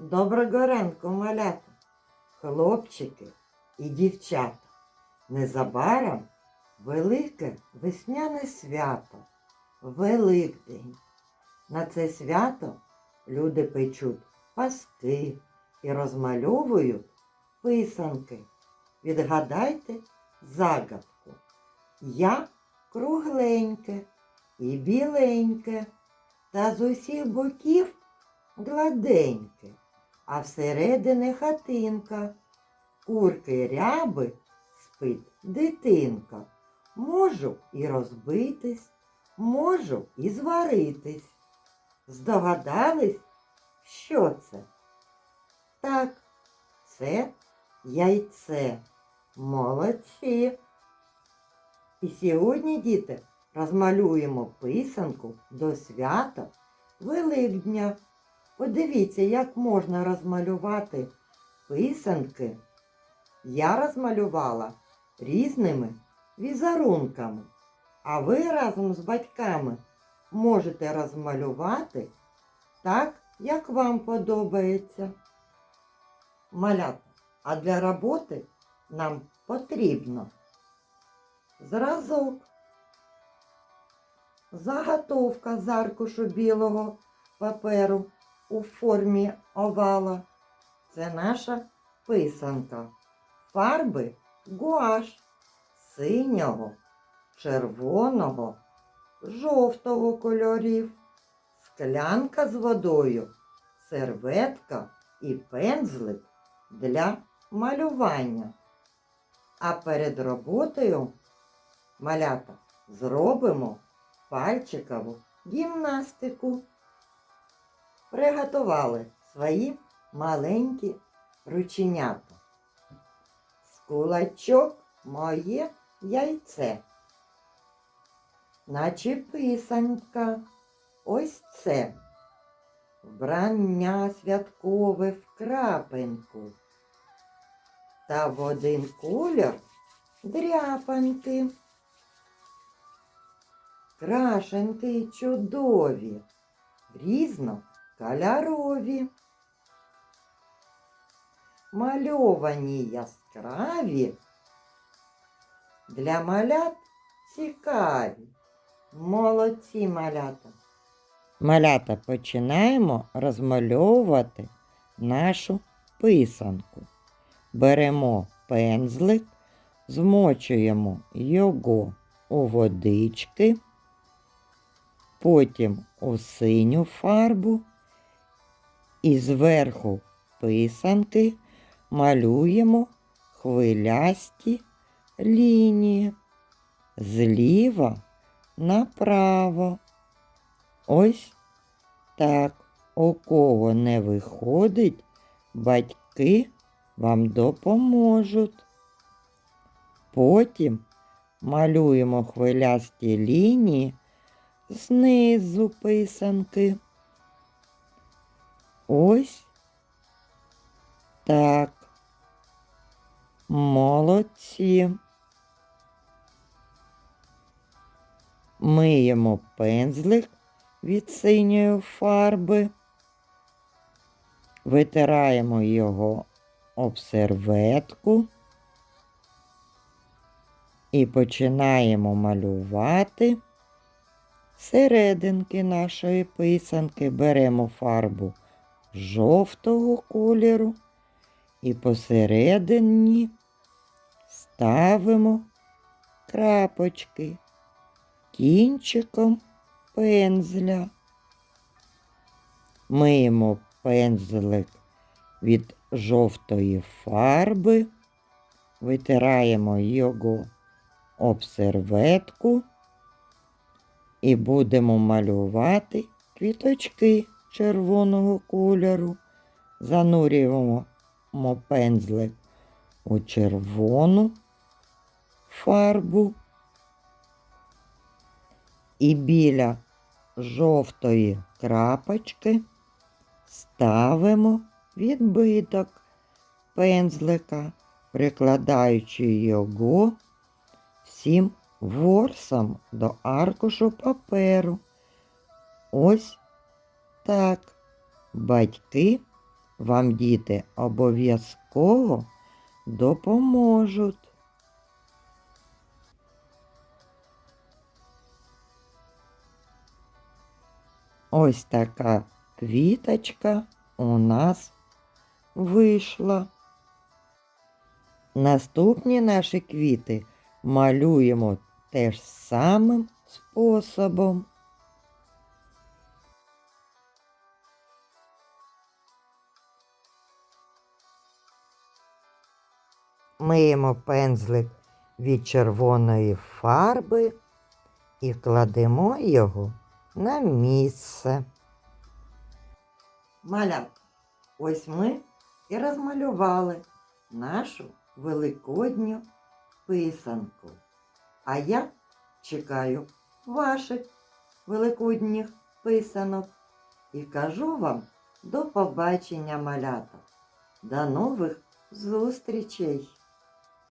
Доброго ранку, малята, хлопчики і дівчата. Незабаром велике весняне свято, Великдень. На це свято люди печуть паски і розмальовують писанки. Відгадайте загадку. Я кругленьке і біленьке, та з усіх боків гладеньке, а всередині хатинка, курки ряби спить дитинка. Можу і розбитись, можу і зваритись. Здогадались, що це? Так, це яйце. Молодці. І сьогодні, діти, розмалюємо писанку до свята Великдня. Подивіться, як можна розмалювати писанки. Я розмалювала різними візерунками, а ви разом з батьками можете розмалювати так, як вам подобається. Малята, а для роботи нам потрібно зразок, заготовка з аркушу білого паперу у формі овала. Це наша писанка. Фарби гуаш синього, червоного, жовтого кольорів, склянка з водою, серветка і пензлик для малювання. А перед роботою малята зробимо пальчикову гімнастику. Приготували свої маленькі рученята. З кулачок моє яйце. Наче писанка. Ось це. Вбрання святкове в крапинку. Та в один колір дряпанки. Крашенки чудові, різнокольорові. Мальовані яскраві, для малят цікаві. Молодці малята. Малята починаємо розмальовувати нашу писанку. Беремо пензлик, змочуємо його у водички, потім у синю фарбу і зверху писанки малюємо хвилясті лінії зліва направо. Ось так. У кого не виходить, батьки вам допоможуть. Потім малюємо хвилясті лінії знизу писанки. Ось так. Молодці. Миємо пензлик від синьої фарби, витираємо його об серветку і починаємо малювати серединки нашої писанки. Беремо фарбу жовтого кольору. І посередині ставимо крапочки кінчиком пензля. Миємо пензлик від жовтої фарби, витираємо його об серветку. І будемо малювати квіточки червоного кольору. Занурюємо пензлик у червону фарбу і біля жовтої крапочки ставимо відбиток пензлика, прикладаючи його всім ворсом до аркушу паперу. Ось так батьки вам діти обов'язково допоможуть. Ось така квіточка у нас вийшла. Наступні наші квіти малюємо теж самим способом. Миємо пензлик від червоної фарби і кладемо його на місце. Малятка, ось ми і розмалювали нашу великодню писанку. А я чекаю ваших великодніх писанок і кажу вам до побачення, малята. До нових зустрічей!